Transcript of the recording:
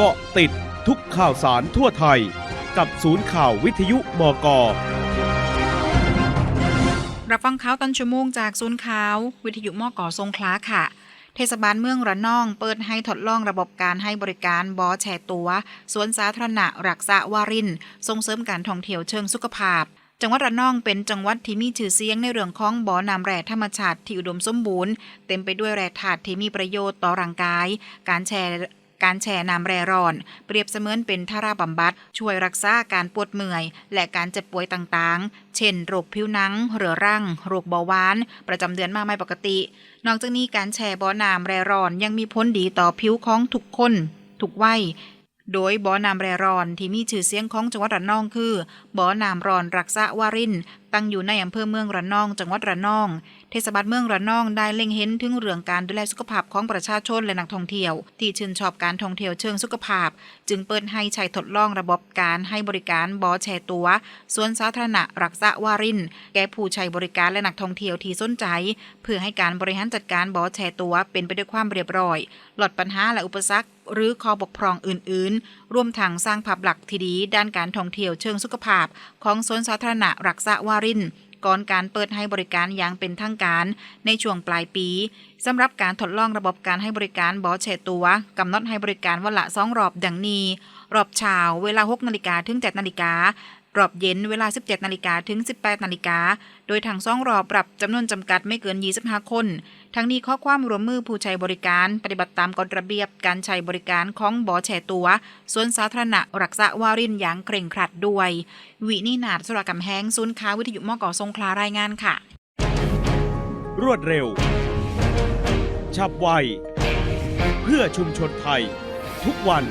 เกาะติดทุกข่าวสารทั่วไทย กับศูนย์ข่าววิทยุมกรับฟังข่าวตอนชั่วโมงจากศูนย์ข่าว วิทยุมกอทรงคล้าค่ะ เทศบาลเมืองระนอง เปิดให้ทดลองระบบการให้บริการบอแชร์ตัวสวนสาธารณะรักษาวารินส่งเสริมการท่องเที่ยวเชิงสุขภาพจังหวัดระนองเป็นจังหวัดที่มีชื่อเสียงในเรื่องของบ่อน้ำแร่ธรรมชาติที่อุดมสมบูรณ์ เต็มไปด้วยแร่ธาตุที่มีประโยชน์ต่อร่างกาย การแชร์ การแช่น้ำแร่ร้อน เปรียบเสมือนเป็นทาราบำบัด ช่วยรักษาการปวดเมื่อย และการเจ็บป่วยต่างๆ เช่น โรคผิวหนัง เรื้อรัง โรคเบาหวาน ประจำเดือนมาไม่ปกติ นอกจากนี้การแช่บ่อน้ำแร่ร้อนยังมีผลดีต่อผิวของทุกคนทุกวัยโดยบ่อน้ำแร่ร้อนที่มีชื่อเสียงของจังหวัดระนองคือบ่อน้ำร้อนรักษาวารินตั้งอยู่ในอำเภอเมืองระนอง จังหวัดระนอง เทศบาลเมืองระนองได้เล็งเห็นถึงเรื่องการดูแลสุขภาพของประชาชนและนักท่องเที่ยว ที่ชื่นชอบการท่องเที่ยวเชิงสุขภาพ จึงเปิดให้ใช้ทดลองระบบการให้บริการบอแชร์ตัวสวนสาธารณะรักษาวาริน แก่ผู้ใช้บริการและนักท่องเที่ยวที่สนใจ เพื่อให้การบริหารจัดการบอแชร์ตัวเป็นไปด้วยความเรียบร้อยลดปัญหาและอุปสรรคหรือข้อบกพร่องอื่น ๆ ร่วมทางสร้างภาพลักษณ์ที่ดีด้านการท่องเที่ยวเชิงสุขภาพ ของสวนสาธารณะรักษาวารินก่อนการเปิดให้บริการอย่างเป็นทางการในช่วงปลายปีสำหรับการทดลองระบบการให้บริการบอเชตัวกำหนดให้บริการวันละสองรอบดังนี้ รอบเช้าเวลา6นาฬิกาถึง7นาฬิกา รอบเย็นเวลา 17 นาฬิกาถึง 18 นาฬิกา โดยทางสองรอปรับจำนวนจำกัดไม่เกิน 25 คน ทั้งนี้ข้อความรวมมือผู้ใช้บริการ ปฏิบัติตามกฎระเบียบการใช้บริการของบอแชตัวสวนสาธารณะรักษาวารินอย่างเคร่งครัดด้วย วินินาศสุรกำแหงศูนย์ค้าวิทยุมอกอทรงคลารายงานค่ะ รวดเร็ว ฉับไว เพื่อชุมชนไทย ทุกวัน